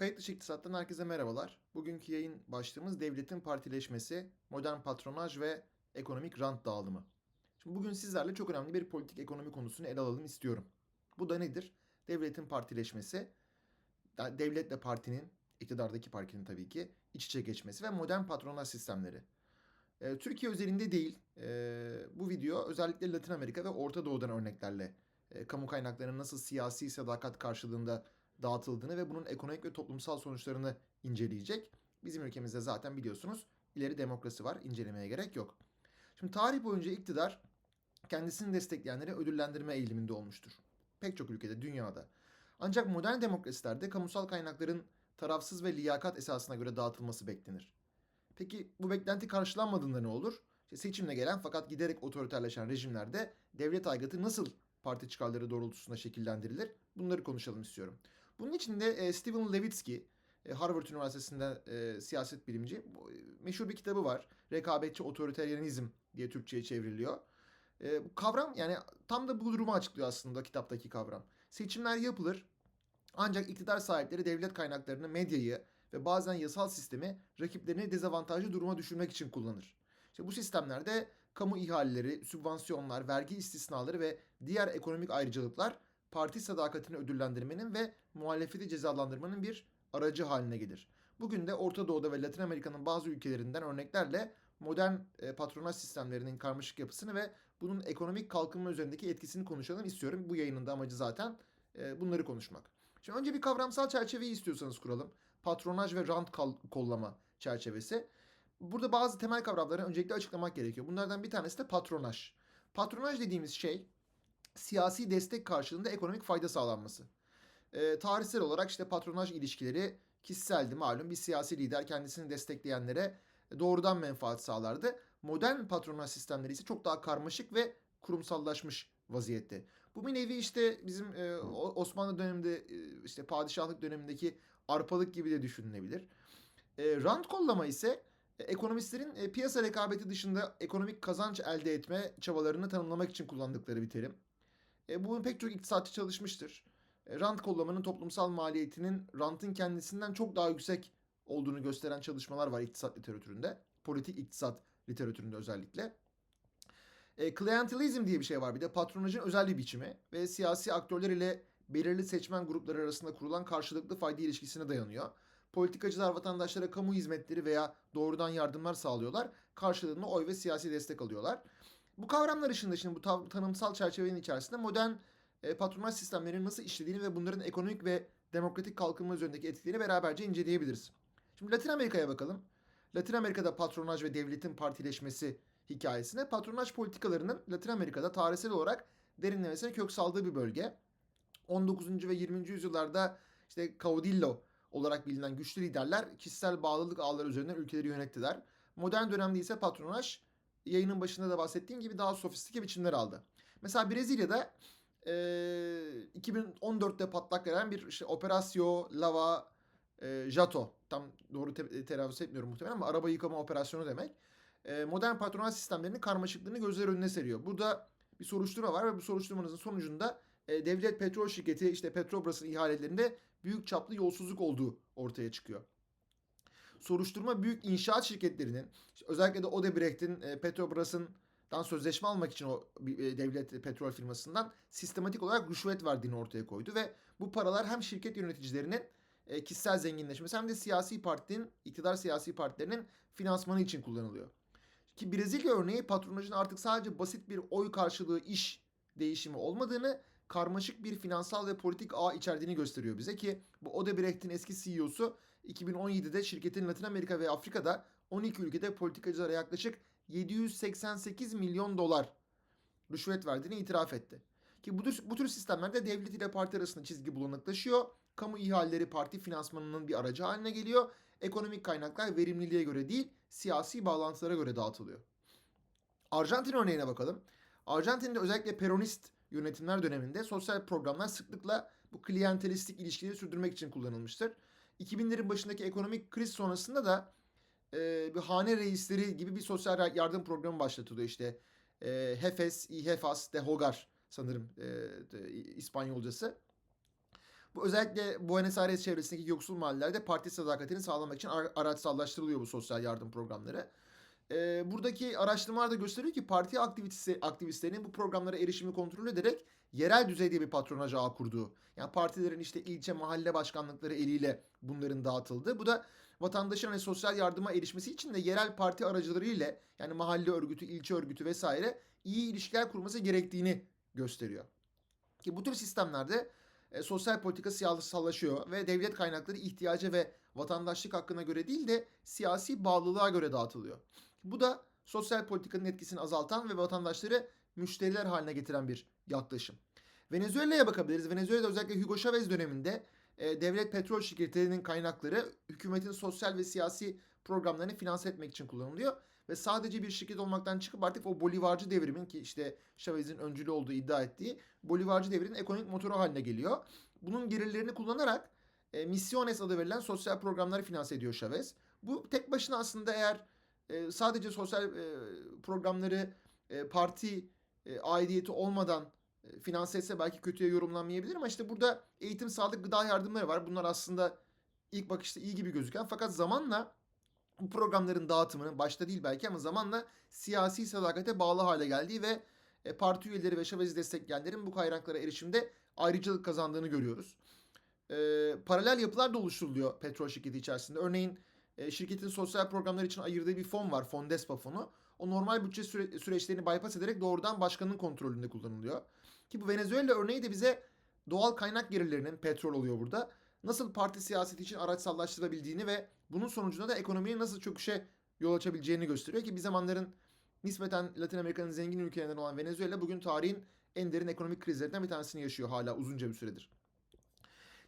Kayıt dışı iktisattan herkese merhabalar. Bugünkü yayın başlığımız devletin partileşmesi, modern patronaj ve ekonomik rant dağılımı. Şimdi bugün sizlerle çok önemli bir politik ekonomi konusunu ele alalım istiyorum. Bu da nedir? Devletin partileşmesi, devletle partinin, iktidardaki partinin tabii ki iç içe geçmesi ve modern patronaj sistemleri. Ee, Türkiye özelinde değil, ee, bu video özellikle Latin Amerika ve Orta Doğu'dan örneklerle e, kamu kaynaklarının nasıl siyasi sadakat karşılığında dağıtıldığını ve bunun ekonomik ve toplumsal sonuçlarını inceleyecek. Bizim ülkemizde zaten biliyorsunuz ileri demokrasi var. İncelemeye gerek yok. Şimdi tarih boyunca iktidar kendisini destekleyenleri ödüllendirme eğiliminde olmuştur. Pek çok ülkede, dünyada. Ancak modern demokrasilerde kamusal kaynakların tarafsız ve liyakat esasına göre dağıtılması beklenir. Peki bu beklenti karşılanmadığında ne olur? İşte seçimle gelen fakat giderek otoriterleşen rejimlerde devlet aygıtı nasıl parti çıkarları doğrultusunda şekillendirilir? Bunları konuşalım istiyorum. Bunun için de e, Steven Levitsky, e, Harvard Üniversitesi'nde e, siyaset bilimci, e, meşhur bir kitabı var. Rekabetçi otoriteryenizm diye Türkçe'ye çevriliyor. E, bu kavram yani tam da bu durumu açıklıyor aslında kitaptaki kavram. Seçimler yapılır ancak iktidar sahipleri devlet kaynaklarını, medyayı ve bazen yasal sistemi rakiplerini dezavantajlı duruma düşürmek için kullanır. İşte bu sistemlerde kamu ihaleleri, sübvansiyonlar, vergi istisnaları ve diğer ekonomik ayrıcalıklar parti sadakatini ödüllendirmenin ve muhalefeti cezalandırmanın bir aracı haline gelir. Bugün de Orta Doğu'da ve Latin Amerika'nın bazı ülkelerinden örneklerle modern e, patronaj sistemlerinin karmaşık yapısını ve bunun ekonomik kalkınma üzerindeki etkisini konuşalım istiyorum. Bu yayının da amacı zaten e, bunları konuşmak. Şimdi önce bir kavramsal çerçeveyi istiyorsanız kuralım. Patronaj ve rant kollama çerçevesi. Burada bazı temel kavramları öncelikle açıklamak gerekiyor. Bunlardan bir tanesi de patronaj. Patronaj dediğimiz şey siyasi destek karşılığında ekonomik fayda sağlanması. Ee, tarihsel olarak işte patronaj ilişkileri kişiseldi malum. Bir siyasi lider kendisini destekleyenlere doğrudan menfaat sağlardı. Modern patronaj sistemleri ise çok daha karmaşık ve kurumsallaşmış vaziyette. Bu bir nevi işte bizim e, Osmanlı döneminde e, işte padişahlık dönemindeki arpalık gibi de düşünülebilir. E, rant kollama ise e, ekonomistlerin e, piyasa rekabeti dışında ekonomik kazanç elde etme çabalarını tanımlamak için kullandıkları bir terim. E, bunun pek çok iktisatçı çalışmıştır. E, rant kollamanın toplumsal maliyetinin rantın kendisinden çok daha yüksek olduğunu gösteren çalışmalar var iktisat literatüründe. Politik iktisat literatüründe özellikle. E, klientelizm diye bir şey var bir de patronajın özel bir biçimi ve siyasi aktörler ile belirli seçmen grupları arasında kurulan karşılıklı fayda ilişkisine dayanıyor. Politikacılar vatandaşlara kamu hizmetleri veya doğrudan yardımlar sağlıyorlar. Karşılığında oy ve siyasi destek alıyorlar. Bu kavramlar ışığında şimdi bu ta- tanımsal çerçevenin içerisinde modern e, patronaj sistemlerinin nasıl işlediğini ve bunların ekonomik ve demokratik kalkınma üzerindeki etkilerini beraberce inceleyebiliriz. Şimdi Latin Amerika'ya bakalım. Latin Amerika'da patronaj ve devletin partileşmesi hikayesine patronaj politikalarının Latin Amerika'da tarihsel olarak derinlemesine kök saldığı bir bölge. 19. ve 20. yüzyıllarda işte caudillo olarak bilinen güçlü liderler kişisel bağlılık ağları üzerinden ülkeleri yönettiler. Modern dönemde ise patronaj yayının başında da bahsettiğim gibi daha sofistike biçimler aldı. Mesela Brezilya'da e, 2014'te patlak veren bir işte Operasyon Lava e, Jato tam doğru te- telaffuz etmiyorum muhtemelen ama araba yıkama operasyonu demek. E, modern patronaj sistemlerinin karmaşıklığını gözler önüne seriyor. Burada bir soruşturma var ve bu soruşturmanın sonucunda e, devlet petrol şirketi işte Petrobras'ın ihalelerinde büyük çaplı yolsuzluk olduğu ortaya çıkıyor. Soruşturma büyük inşaat şirketlerinin özellikle de Odebrecht'in e, Petrobras'ın dan sözleşme almak için o e, devlet petrol firmasından sistematik olarak rüşvet verdiğini ortaya koydu ve bu paralar hem şirket yöneticilerinin e, kişisel zenginleşmesi hem de siyasi partinin, iktidar siyasi partilerinin finansmanı için kullanılıyor. Ki Brezilya örneği patronajın artık sadece basit bir oy karşılığı iş değişimi olmadığını, karmaşık bir finansal ve politik ağ içerdiğini gösteriyor bize ki bu Odebrecht'in eski CEO'su 2017'de şirketin Latin Amerika ve Afrika'da 12 ülkede politikacılara yaklaşık 788 milyon dolar rüşvet verdiğini itiraf etti. Ki bu tür, bu tür sistemlerde devlet ile parti arasında çizgi bulanıklaşıyor. Kamu ihaleleri parti finansmanının bir aracı haline geliyor. Ekonomik kaynaklar verimliliğe göre değil, siyasi bağlantılara göre dağıtılıyor. Arjantin örneğine bakalım. Arjantin'de özellikle peronist yönetimler döneminde sosyal programlar sıklıkla bu klientelistik ilişkileri sürdürmek için kullanılmıştır. 2000'lerin başındaki ekonomik kriz sonrasında da e, bir hane reisleri gibi bir sosyal yardım programı başlatılıyor işte. E, Hefes, İhefas de Hogar sanırım e, de, İspanyolcası. Bu özellikle Buenos Aires çevresindeki yoksul mahallelerde parti sadakatini sağlamak için ara- araçsallaştırılıyor bu sosyal yardım programları. Ee, buradaki araştırmalar da gösteriyor ki parti aktivitesi, aktivistlerinin bu programlara erişimi kontrol ederek yerel düzeyde bir patronaj ağı kurduğu. Yani partilerin işte ilçe mahalle başkanlıkları eliyle bunların dağıtıldığı. Bu da vatandaşın hani sosyal yardıma erişmesi için de yerel parti aracıları ile yani mahalle örgütü, ilçe örgütü vesaire iyi ilişkiler kurması gerektiğini gösteriyor. Ki bu tür sistemlerde e, sosyal politika siyasallaşıyor ve devlet kaynakları ihtiyaca ve vatandaşlık hakkına göre değil de siyasi bağlılığa göre dağıtılıyor. Bu da sosyal politikanın etkisini azaltan ve vatandaşları müşteriler haline getiren bir yaklaşım. Venezuela'ya bakabiliriz. Venezuela'da özellikle Hugo Chavez döneminde e, devlet petrol şirketlerinin kaynakları hükümetin sosyal ve siyasi programlarını finanse etmek için kullanılıyor. Ve sadece bir şirket olmaktan çıkıp artık o bolivarcı devrimin ki işte Chavez'in öncülü olduğu iddia ettiği bolivarcı devrin ekonomik motoru haline geliyor. Bunun gelirlerini kullanarak e, Misiones adı verilen sosyal programları finanse ediyor Chavez. Bu tek başına aslında eğer e, sadece sosyal e, programları e, parti e, aidiyeti olmadan e, finanse etse belki kötüye yorumlanmayabilir ama işte burada eğitim, sağlık, gıda yardımları var. Bunlar aslında ilk bakışta iyi gibi gözüken fakat zamanla bu programların dağıtımının başta değil belki ama zamanla siyasi sadakate bağlı hale geldiği ve parti üyeleri ve Chavez'i destekleyenlerin bu kaynaklara erişimde ayrıcalık kazandığını görüyoruz. E, paralel yapılar da oluşturuluyor petrol şirketi içerisinde. Örneğin e, şirketin sosyal programlar için ayırdığı bir fon var. Fondespa fonu. O normal bütçe süre, süreçlerini bypass ederek doğrudan başkanın kontrolünde kullanılıyor. Ki bu Venezuela örneği de bize doğal kaynak gelirlerinin petrol oluyor burada. Nasıl parti siyaseti için araçsallaştırabildiğini ve bunun sonucunda da ekonominin nasıl çöküşe yol açabileceğini gösteriyor ki bir zamanların nispeten Latin Amerika'nın zengin ülkelerinden olan Venezuela bugün tarihin en derin ekonomik krizlerinden bir tanesini yaşıyor hala uzunca bir süredir.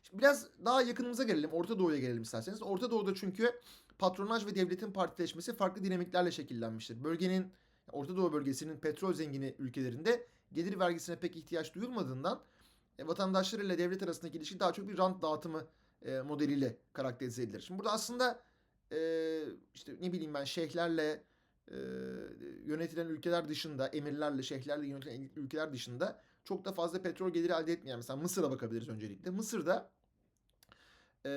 Şimdi biraz daha yakınımıza gelelim. Orta Doğu'ya gelelim isterseniz. Orta Doğu'da çünkü patronaj ve devletin partileşmesi farklı dinamiklerle şekillenmiştir. Bölgenin Orta Doğu bölgesinin petrol zengini ülkelerinde gelir vergisine pek ihtiyaç duyulmadığından e, vatandaşlar ile devlet arasındaki ilişki daha çok bir rant dağıtımı e, modeliyle karakterize edilir. Şimdi burada aslında e, işte ne bileyim ben şeyhlerle e, yönetilen ülkeler dışında, emirlerle, şeyhlerle yönetilen ülkeler dışında çok da fazla petrol geliri elde etmeyen mesela Mısır'a bakabiliriz öncelikle. Mısır'da e,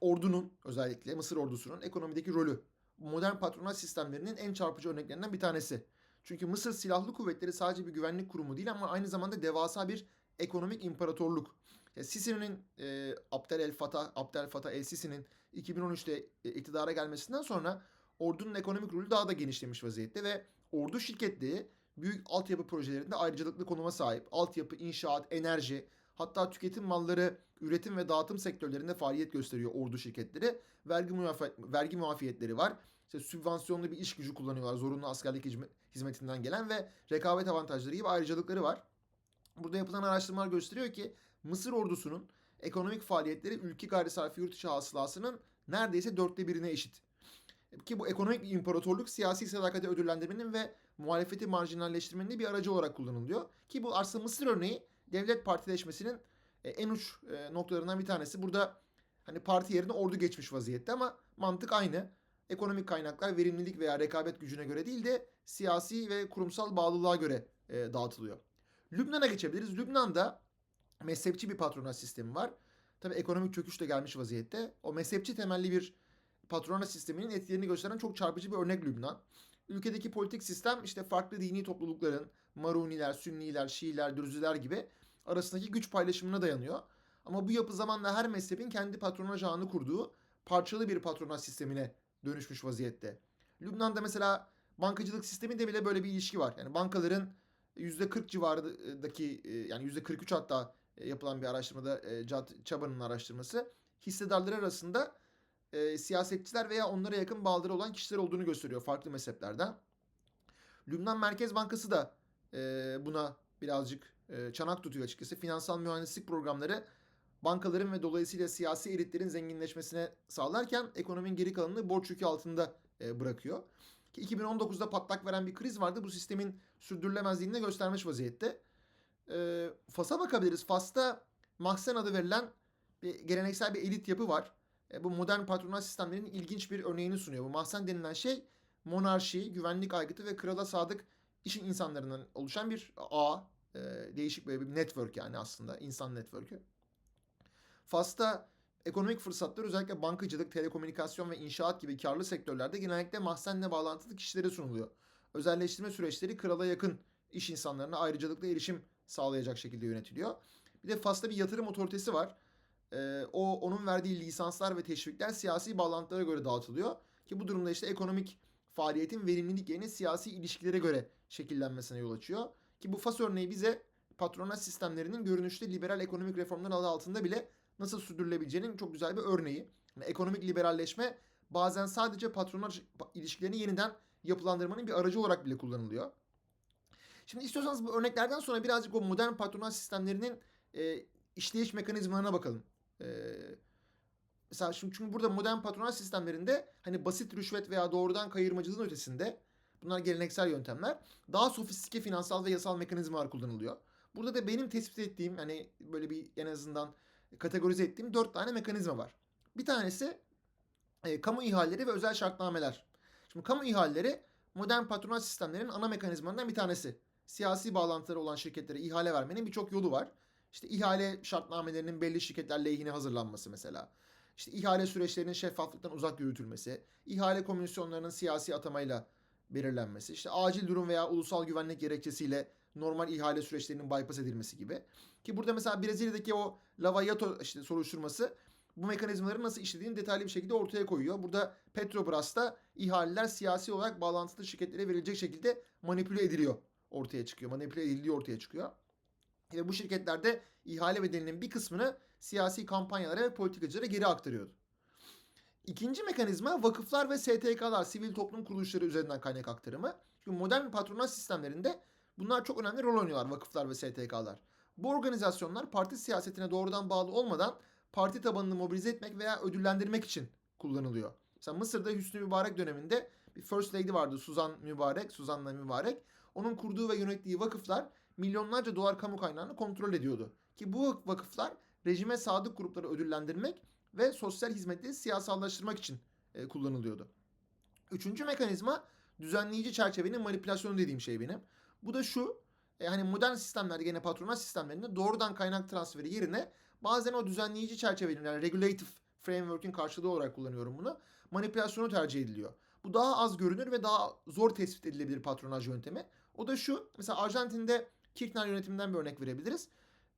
ordunun özellikle Mısır ordusunun ekonomideki rolü modern patronaj sistemlerinin en çarpıcı örneklerinden bir tanesi. Çünkü Mısır Silahlı Kuvvetleri sadece bir güvenlik kurumu değil ama aynı zamanda devasa bir ekonomik imparatorluk. Sisi'nin e, Abdel El Fattah, Abdel Fattah El Sisi'nin 2013'te e, iktidara gelmesinden sonra ordunun ekonomik rolü daha da genişlemiş vaziyette ve ordu şirketleri büyük altyapı projelerinde ayrıcalıklı konuma sahip. Altyapı, inşaat, enerji, hatta tüketim malları, üretim ve dağıtım sektörlerinde faaliyet gösteriyor ordu şirketleri. Vergi, muafi vergi muafiyetleri var. İşte sübvansiyonlu bir iş gücü kullanıyorlar zorunlu askerlik hizmetinden gelen ve rekabet avantajları gibi ayrıcalıkları var. Burada yapılan araştırmalar gösteriyor ki Mısır ordusunun ekonomik faaliyetleri ülke gayri safi yurt içi hasılasının neredeyse dörtte birine eşit. Ki bu ekonomik imparatorluk siyasi sadakati ödüllendirmenin ve muhalefeti marjinalleştirmenin bir aracı olarak kullanılıyor. Ki bu aslında Mısır örneği devlet partileşmesinin e, en uç e, noktalarından bir tanesi. Burada hani parti yerine ordu geçmiş vaziyette ama mantık aynı. Ekonomik kaynaklar verimlilik veya rekabet gücüne göre değil de siyasi ve kurumsal bağlılığa göre e, dağıtılıyor. Lübnan'a geçebiliriz. Lübnan'da mezhepçi bir patronaj sistemi var. Tabii ekonomik çöküş de gelmiş vaziyette. O mezhepçi temelli bir patronaj sisteminin etkilerini gösteren çok çarpıcı bir örnek Lübnan. Ülkedeki politik sistem işte farklı dini toplulukların, Maruniler, Sünniler, Şiiler, Dürziler gibi arasındaki güç paylaşımına dayanıyor. Ama bu yapı zamanla her mezhebin kendi patronaj ağını kurduğu parçalı bir patronaj sistemine dönüşmüş vaziyette. Lübnan'da mesela bankacılık sisteminde bile böyle bir ilişki var. Yani bankaların %40 civarındaki yani %43 hatta yapılan bir araştırmada Cad Çaba'nın araştırması hissedarlar arasında e, siyasetçiler veya onlara yakın bağları olan kişiler olduğunu gösteriyor farklı mezheplerden. Lübnan Merkez Bankası da e, buna birazcık e, çanak tutuyor açıkçası. Finansal mühendislik programları bankaların ve dolayısıyla siyasi elitlerin zenginleşmesine sağlarken ekonominin geri kalanını borç yükü altında e, bırakıyor. Ki 2019'da patlak veren bir kriz vardı. Bu sistemin sürdürülemezliğini de göstermiş vaziyette. E, Fas'a bakabiliriz. Fas'ta Mahsen adı verilen bir geleneksel bir elit yapı var. E, bu modern patronaj sistemlerinin ilginç bir örneğini sunuyor. Bu mahzen denilen şey monarşi, güvenlik aygıtı ve krala sadık işin insanlarından oluşan bir ağ. E, değişik böyle bir network yani aslında insan network'ü. Fas'ta ekonomik fırsatlar özellikle bankacılık, telekomünikasyon ve inşaat gibi karlı sektörlerde genellikle mahzenle bağlantılı kişilere sunuluyor. Özelleştirme süreçleri krala yakın iş insanlarına ayrıcalıklı erişim sağlayacak şekilde yönetiliyor. Bir de Fas'ta bir yatırım otoritesi var. Ee, o onun verdiği lisanslar ve teşvikler siyasi bağlantılara göre dağıtılıyor. Ki bu durumda işte ekonomik faaliyetin verimlilik yerine siyasi ilişkilere göre şekillenmesine yol açıyor. Ki bu Fas örneği bize patronaj sistemlerinin görünüşte liberal ekonomik reformlar adı altında bile nasıl sürdürülebileceğinin çok güzel bir örneği. Yani ekonomik liberalleşme bazen sadece patronaj ilişkilerini yeniden yapılandırmanın bir aracı olarak bile kullanılıyor. Şimdi istiyorsanız bu örneklerden sonra birazcık o modern patronaj sistemlerinin e, işleyiş mekanizmalarına bakalım. E, mesela şimdi çünkü burada modern patronaj sistemlerinde hani basit rüşvet veya doğrudan kayırmacılığın ötesinde bunlar geleneksel yöntemler daha sofistike finansal ve yasal mekanizmalar kullanılıyor. Burada da benim tespit ettiğim hani böyle bir en azından kategorize ettiğim dört tane mekanizma var. Bir tanesi e, kamu ihaleleri ve özel şartnameler. Şimdi kamu ihaleleri modern patronaj sistemlerinin ana mekanizmalarından bir tanesi. Siyasi bağlantıları olan şirketlere ihale vermenin birçok yolu var. İşte ihale şartnamelerinin belli şirketler lehine hazırlanması mesela. İşte ihale süreçlerinin şeffaflıktan uzak yürütülmesi, ihale komisyonlarının siyasi atamayla belirlenmesi, işte acil durum veya ulusal güvenlik gerekçesiyle normal ihale süreçlerinin bypass edilmesi gibi. Ki burada mesela Brezilya'daki o Lava Jato işte soruşturması bu mekanizmaların nasıl işlediğini detaylı bir şekilde ortaya koyuyor. Burada Petrobras'ta ihaleler siyasi olarak bağlantılı şirketlere verilecek şekilde manipüle ediliyor ortaya çıkıyor. Manipüle edildiği ortaya çıkıyor. Ve bu şirketlerde ihale bedelinin bir kısmını siyasi kampanyalara ve politikacılara geri aktarıyordu. İkinci mekanizma vakıflar ve STK'lar, sivil toplum kuruluşları üzerinden kaynak aktarımı. Çünkü modern patronaj sistemlerinde bunlar çok önemli rol oynuyorlar vakıflar ve STK'lar. Bu organizasyonlar parti siyasetine doğrudan bağlı olmadan parti tabanını mobilize etmek veya ödüllendirmek için kullanılıyor. Mesela Mısır'da Hüsnü Mübarek döneminde bir First Lady vardı Suzan Mübarek, Suzan'la Mübarek. Onun kurduğu ve yönettiği vakıflar milyonlarca dolar kamu kaynağını kontrol ediyordu. Ki bu vakıflar rejime sadık grupları ödüllendirmek ve sosyal hizmetleri siyasallaştırmak için e, kullanılıyordu. Üçüncü mekanizma düzenleyici çerçevenin manipülasyonu dediğim şey benim. Bu da şu, e, hani modern sistemlerde gene patronaj sistemlerinde doğrudan kaynak transferi yerine bazen o düzenleyici çerçevenin yani regulative framework'ün karşılığı olarak kullanıyorum bunu. Manipülasyonu tercih ediliyor. Bu daha az görünür ve daha zor tespit edilebilir patronaj yöntemi. O da şu, mesela Arjantin'de Kirchner yönetiminden bir örnek verebiliriz.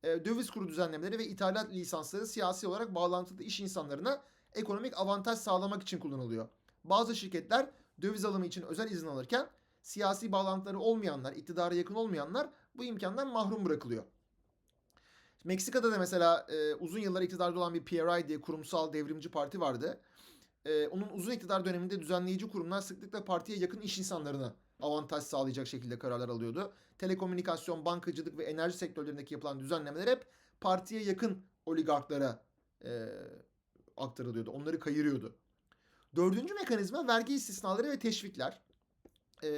E, döviz kuru düzenlemeleri ve ithalat lisansları siyasi olarak bağlantılı iş insanlarına ekonomik avantaj sağlamak için kullanılıyor. Bazı şirketler döviz alımı için özel izin alırken siyasi bağlantıları olmayanlar, iktidara yakın olmayanlar bu imkandan mahrum bırakılıyor. Meksika'da da mesela e, uzun yıllar iktidarda olan bir PRI diye kurumsal devrimci parti vardı. E, onun uzun iktidar döneminde düzenleyici kurumlar sıklıkla partiye yakın iş insanlarına avantaj sağlayacak şekilde kararlar alıyordu. Telekomünikasyon, bankacılık ve enerji sektörlerindeki yapılan düzenlemeler hep partiye yakın oligarklara e, aktarılıyordu. Onları kayırıyordu. Dördüncü mekanizma vergi istisnaları ve teşvikler. E,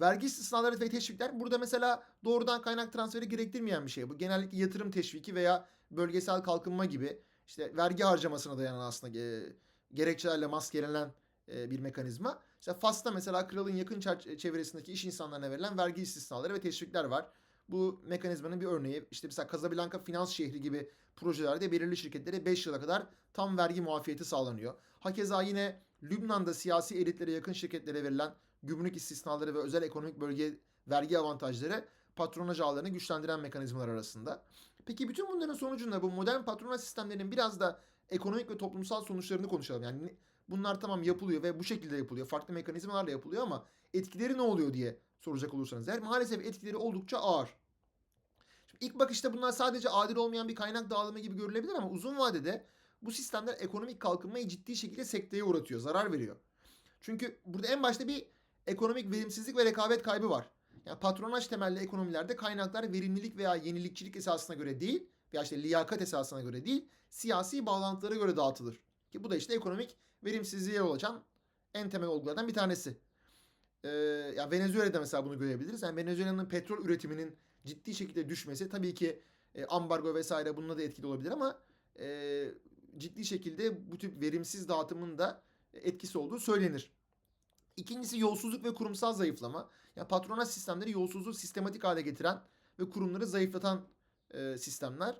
vergi istisnaları ve teşvikler burada mesela doğrudan kaynak transferi gerektirmeyen bir şey. Bu genellikle yatırım teşviki veya bölgesel kalkınma gibi işte vergi harcamasına dayanan aslında e, gerekçelerle maskelenen e, bir mekanizma. İşte Fas'ta mesela kralın yakın çevresindeki iş insanlarına verilen vergi istisnaları ve teşvikler var. Bu mekanizmanın bir örneği işte mesela Casablanca Finans Şehri gibi projelerde belirli şirketlere 5 yıla kadar tam vergi muafiyeti sağlanıyor. Hakeza yine Lübnan'da siyasi elitlere yakın şirketlere verilen gümrük istisnaları ve özel ekonomik bölge vergi avantajları patronaj ağlarını güçlendiren mekanizmalar arasında. Peki bütün bunların sonucunda bu modern patronaj sistemlerinin biraz da ekonomik ve toplumsal sonuçlarını konuşalım. Yani bunlar tamam yapılıyor ve bu şekilde yapılıyor. Farklı mekanizmalarla yapılıyor ama etkileri ne oluyor diye soracak olursanız eğer maalesef etkileri oldukça ağır. Şimdi ilk bakışta bunlar sadece adil olmayan bir kaynak dağılımı gibi görülebilir ama uzun vadede bu sistemler ekonomik kalkınmayı ciddi şekilde sekteye uğratıyor, zarar veriyor. Çünkü burada en başta bir ekonomik verimsizlik ve rekabet kaybı var. Yani patronaj temelli ekonomilerde kaynaklar verimlilik veya yenilikçilik esasına göre değil veya işte liyakat esasına göre değil, siyasi bağlantılara göre dağıtılır. Ki bu da işte ekonomik verimsizliğe yol açan en temel olgulardan bir tanesi. Ee, yani Venezuela'da mesela bunu görebiliriz. Yani Venezuela'nın petrol üretiminin ciddi şekilde düşmesi tabii ki e, ambargo vesaire bununla da etkili olabilir ama e, ciddi şekilde bu tip verimsiz dağıtımın da etkisi olduğu söylenir. İkincisi yolsuzluk ve kurumsal zayıflama. Yani patronaj sistemleri yolsuzluğu sistematik hale getiren ve kurumları zayıflatan e, sistemler.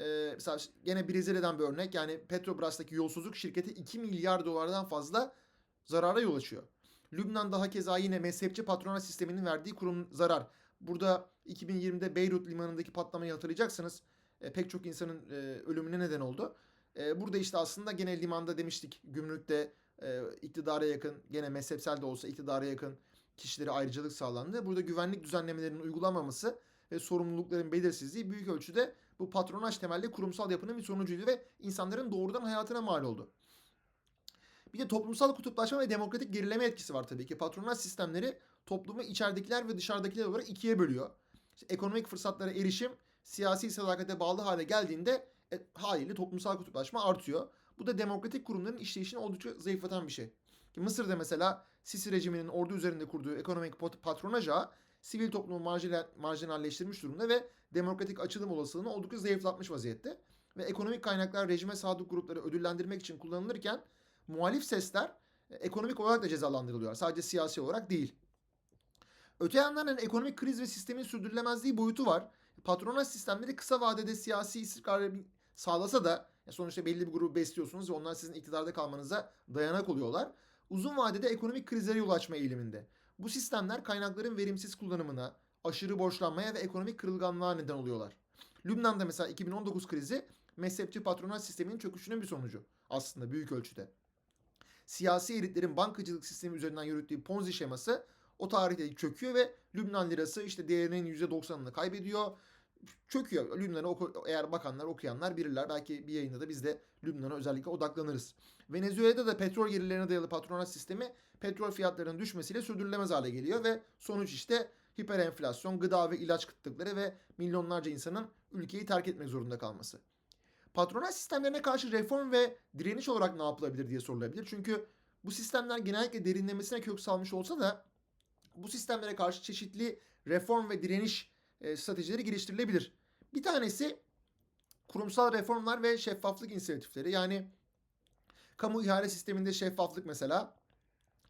Ee, mesela yine Brezilya'dan bir örnek. Yani Petrobras'taki yolsuzluk şirketi 2 milyar dolardan fazla zarara yol açıyor. Lübnan'da hakeza yine mezhepçi patronat sisteminin verdiği kurum zarar. Burada 2020'de Beyrut limanındaki patlamayı hatırlayacaksınız. E, pek çok insanın e, ölümüne neden oldu. E, burada işte aslında gene limanda demiştik gümrükte e, iktidara yakın gene mezhepsel de olsa iktidara yakın kişilere ayrıcalık sağlandı. Burada güvenlik düzenlemelerinin uygulanmaması ve sorumlulukların belirsizliği büyük ölçüde bu patronaj temelli kurumsal yapının bir sonucuydu ve insanların doğrudan hayatına mal oldu. Bir de toplumsal kutuplaşma ve demokratik gerileme etkisi var tabii ki. Patronaj sistemleri toplumu içeridekiler ve dışarıdakiler olarak ikiye bölüyor. İşte ekonomik fırsatlara erişim siyasi sadakate bağlı hale geldiğinde e, haliyle toplumsal kutuplaşma artıyor. Bu da demokratik kurumların işleyişini oldukça zayıflatan bir şey. Mısır'da mesela Sisi rejiminin ordu üzerinde kurduğu ekonomik patronaj ağı sivil toplumu marjinalleştirmiş durumda ve demokratik açılım olasılığını oldukça zayıflatmış vaziyette. Ve ekonomik kaynaklar rejime sadık grupları ödüllendirmek için kullanılırken muhalif sesler e, ekonomik olarak da cezalandırılıyor. Sadece siyasi olarak değil. Öte yandan hani ekonomik kriz ve sistemin sürdürülemezliği boyutu var. Patronaj sistemleri kısa vadede siyasi istikrarı sağlasa da sonuçta belli bir grubu besliyorsunuz ve onlar sizin iktidarda kalmanıza dayanak oluyorlar. Uzun vadede ekonomik krizlere yol açma eğiliminde. Bu sistemler kaynakların verimsiz kullanımına, aşırı borçlanmaya ve ekonomik kırılganlığa neden oluyorlar. Lübnan'da mesela 2019 krizi mezhepçi patronaj sisteminin çöküşünün bir sonucu aslında büyük ölçüde. Siyasi elitlerin bankacılık sistemi üzerinden yürüttüğü Ponzi şeması o tarihte çöküyor ve Lübnan lirası işte değerinin %90'ını kaybediyor. Çöküyor. Lübnan'a oku, eğer bakanlar okuyanlar bilirler. Belki bir yayında da biz de Lübnan'a özellikle odaklanırız. Venezuela'da da petrol gelirlerine dayalı patronat sistemi petrol fiyatlarının düşmesiyle sürdürülemez hale geliyor ve sonuç işte hiperenflasyon, gıda ve ilaç kıtlıkları ve milyonlarca insanın ülkeyi terk etmek zorunda kalması. Patronat sistemlerine karşı reform ve direniş olarak ne yapılabilir diye sorulabilir. Çünkü bu sistemler genellikle derinlemesine kök salmış olsa da bu sistemlere karşı çeşitli reform ve direniş e, stratejileri geliştirilebilir. Bir tanesi kurumsal reformlar ve şeffaflık inisiyatifleri. Yani kamu ihale sisteminde şeffaflık mesela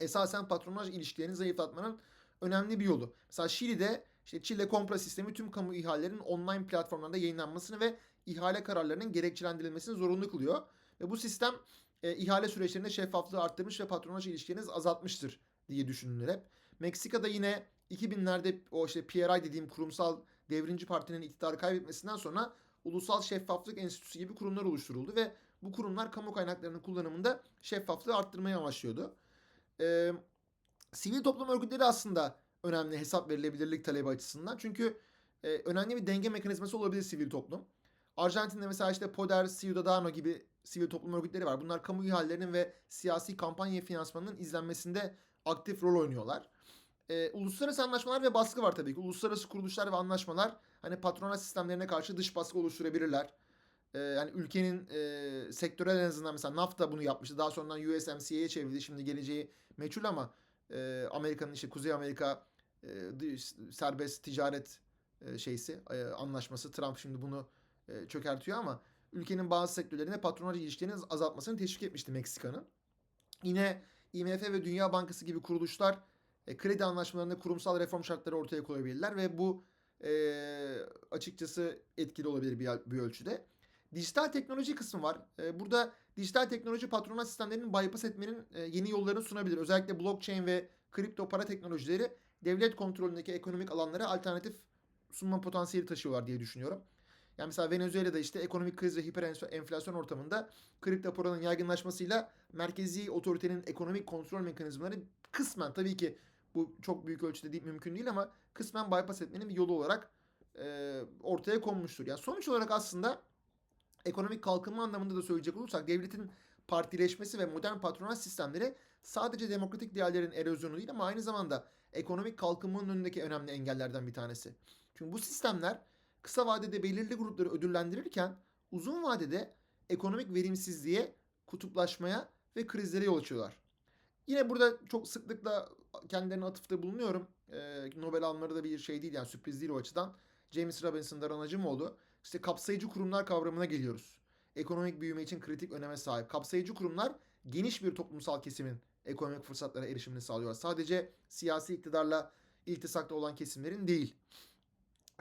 esasen patronaj ilişkilerini zayıflatmanın önemli bir yolu. Mesela Şili'de işte Chile Compra sistemi tüm kamu ihalelerinin online platformlarda yayınlanmasını ve ihale kararlarının gerekçelendirilmesini zorunlu kılıyor. Ve bu sistem e, ihale süreçlerinde şeffaflığı arttırmış ve patronaj ilişkilerinizi azaltmıştır diye düşünülür hep. Meksika'da yine 2000'lerde o işte PRI dediğim kurumsal devrimci partinin iktidarı kaybetmesinden sonra Ulusal Şeffaflık Enstitüsü gibi kurumlar oluşturuldu ve bu kurumlar kamu kaynaklarının kullanımında şeffaflığı arttırmaya amaçlıyordu. Ee, sivil toplum örgütleri aslında önemli hesap verilebilirlik talebi açısından. Çünkü e, önemli bir denge mekanizması olabilir sivil toplum. Arjantin'de mesela işte Poder, Ciudadano gibi sivil toplum örgütleri var. Bunlar kamu ihalelerinin ve siyasi kampanya finansmanının izlenmesinde aktif rol oynuyorlar. Ee, uluslararası anlaşmalar ve baskı var tabii ki. Uluslararası kuruluşlar ve anlaşmalar hani patronat sistemlerine karşı dış baskı oluşturabilirler. Ee, yani ülkenin e, sektörel en azından mesela NAFTA bunu yapmıştı. Daha sonradan USMCA'ye çevrildi. Şimdi geleceği meçhul ama e, Amerika'nın işte Kuzey Amerika e, serbest ticaret e, şeysi e, anlaşması Trump şimdi bunu e, çökertiyor ama ülkenin bazı sektörlerine patronaj ilişkilerini azaltmasını teşvik etmişti Meksika'nın. Yine IMF ve Dünya Bankası gibi kuruluşlar e, kredi anlaşmalarında kurumsal reform şartları ortaya koyabilirler ve bu e, açıkçası etkili olabilir bir, bir ölçüde. Dijital teknoloji kısmı var. E, burada dijital teknoloji patronat sistemlerinin bypass etmenin e, yeni yollarını sunabilir. Özellikle blockchain ve kripto para teknolojileri devlet kontrolündeki ekonomik alanlara alternatif sunma potansiyeli taşıyorlar diye düşünüyorum. Yani mesela Venezuela'da işte ekonomik kriz ve hiperenflasyon ortamında kripto paranın yaygınlaşmasıyla merkezi otoritenin ekonomik kontrol mekanizmaları kısmen tabii ki bu çok büyük ölçüde değil, mümkün değil ama kısmen bypass etmenin bir yolu olarak e, ortaya konmuştur. Yani sonuç olarak aslında ekonomik kalkınma anlamında da söyleyecek olursak devletin partileşmesi ve modern patronat sistemleri sadece demokratik değerlerin erozyonu değil ama aynı zamanda ekonomik kalkınmanın önündeki önemli engellerden bir tanesi. Çünkü bu sistemler kısa vadede belirli grupları ödüllendirirken uzun vadede ekonomik verimsizliğe, kutuplaşmaya ve krizlere yol açıyorlar. Yine burada çok sıklıkla kendilerine atıfta bulunuyorum. Ee, Nobel almaları da bir şey değil yani sürpriz değil o açıdan. James Robinson'da Daran Acımoğlu. İşte kapsayıcı kurumlar kavramına geliyoruz. Ekonomik büyüme için kritik öneme sahip. Kapsayıcı kurumlar geniş bir toplumsal kesimin ekonomik fırsatlara erişimini sağlıyorlar. Sadece siyasi iktidarla iltisakta olan kesimlerin değil.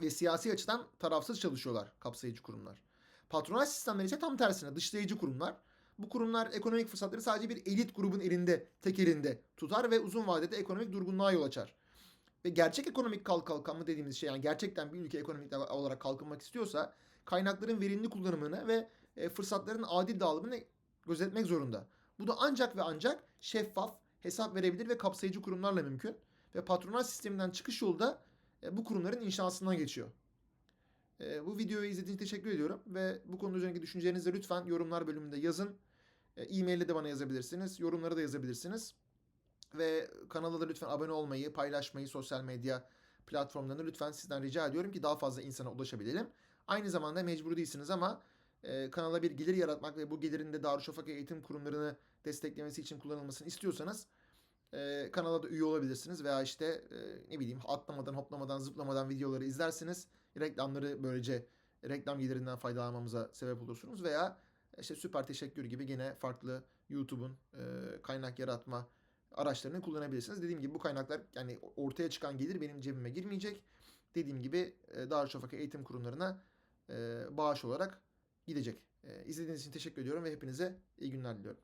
Ve siyasi açıdan tarafsız çalışıyorlar kapsayıcı kurumlar. Patronaj sistemler ise tam tersine dışlayıcı kurumlar. Bu kurumlar ekonomik fırsatları sadece bir elit grubun elinde, tek elinde tutar ve uzun vadede ekonomik durgunluğa yol açar. Ve gerçek ekonomik kalk dediğimiz şey yani gerçekten bir ülke ekonomik olarak kalkınmak istiyorsa kaynakların verimli kullanımını ve e, fırsatların adil dağılımını gözetmek zorunda. Bu da ancak ve ancak şeffaf, hesap verebilir ve kapsayıcı kurumlarla mümkün. Ve patronaj sisteminden çıkış yolu da e, bu kurumların inşasından geçiyor. E, bu videoyu izlediğiniz için teşekkür ediyorum ve bu konu üzerindeki düşüncelerinizi lütfen yorumlar bölümünde yazın. E, E-mail'le de bana yazabilirsiniz, yorumlara da yazabilirsiniz. Ve kanala da lütfen abone olmayı, paylaşmayı sosyal medya platformlarında lütfen sizden rica ediyorum ki daha fazla insana ulaşabilelim. Aynı zamanda mecbur değilsiniz ama e, kanala bir gelir yaratmak ve bu gelirin de Darüşşafaka eğitim kurumlarını desteklemesi için kullanılmasını istiyorsanız e, kanala da üye olabilirsiniz veya işte e, ne bileyim atlamadan, hoplamadan, zıplamadan videoları izlersiniz. Reklamları böylece reklam gelirinden faydalanmamıza sebep olursunuz veya işte süper teşekkür gibi gene farklı YouTube'un e, kaynak yaratma araçlarını kullanabilirsiniz. Dediğim gibi bu kaynaklar yani ortaya çıkan gelir benim cebime girmeyecek. Dediğim gibi e, Darüşşafaka eğitim kurumlarına e, bağış olarak gidecek. E, izlediğiniz için teşekkür ediyorum ve hepinize iyi günler diliyorum.